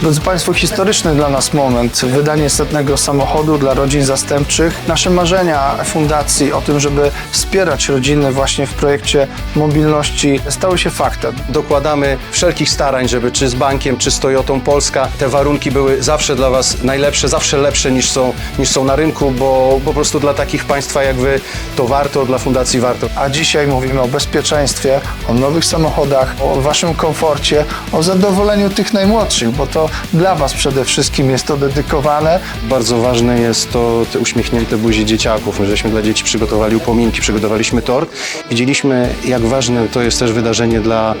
Drodzy Państwo, historyczny dla nas moment, wydanie setnego samochodu dla rodzin zastępczych. Nasze marzenia fundacji o tym, żeby wspierać rodziny właśnie w projekcie mobilności stały się faktem. Dokładamy wszelkich starań, żeby czy z bankiem, czy z Toyotą Polska te warunki były zawsze dla Was najlepsze, zawsze lepsze niż są, niż są na rynku, bo po prostu dla takich państwa jak Wy to warto, dla fundacji warto. A dzisiaj mówimy o bezpieczeństwie, o nowych samochodach, o Waszym komforcie, o zadowoleniu tych najmłodszych, bo to dla Was przede wszystkim jest to dedykowane. Bardzo ważne jest to te uśmiechnięte buzi dzieciaków. My żeśmy dla dzieci przygotowali upominki, przygotowaliśmy tort. Widzieliśmy, jak ważne to jest też wydarzenie dla,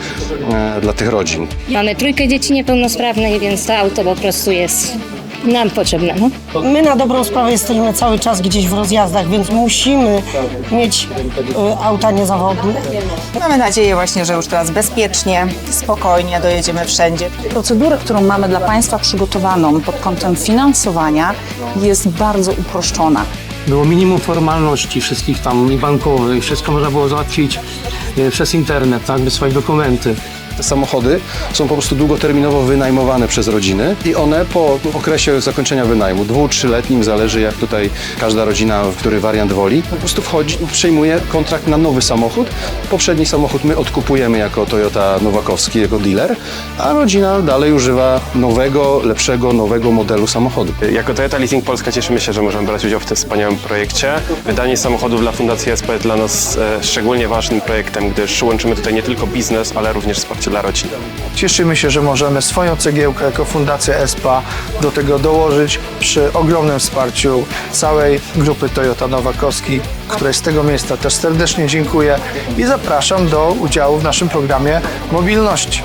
e, dla tych rodzin. Mamy trójkę dzieci niepełnosprawnych, więc to auto po prostu jest nam potrzebne. No. My na dobrą sprawę jesteśmy cały czas gdzieś w rozjazdach, więc musimy mieć y, auta niezawodne. Mamy nadzieję właśnie, że już teraz bezpiecznie, spokojnie dojedziemy wszędzie. Procedurę, którą mamy dla Państwa przygotowaną pod kątem finansowania jest bardzo uproszczona. Było minimum formalności wszystkich tam i bankowych, wszystko można było załatwić e, przez internet, tak, wysłać dokumenty. Te samochody są po prostu długoterminowo wynajmowane przez rodziny i one po okresie zakończenia wynajmu, dwu, trzyletnim, zależy jak tutaj każda rodzina, w który wariant woli, po prostu wchodzi, przejmuje kontrakt na nowy samochód. Poprzedni samochód my odkupujemy jako Toyota Nowakowski, jako dealer, a rodzina dalej używa nowego, lepszego, nowego modelu samochodu. Jako Toyota Leasing Polska cieszymy się, że możemy brać udział w tym wspaniałym projekcie. Wydanie samochodów dla Fundacji SP dla nas e, szczególnie ważnym projektem, gdyż łączymy tutaj nie tylko biznes, ale również dla rodzin. Cieszymy się, że możemy swoją cegiełkę jako Fundacja ESPA do tego dołożyć przy ogromnym wsparciu całej grupy Toyota Nowakowski, której z tego miejsca też serdecznie dziękuję i zapraszam do udziału w naszym programie mobilności.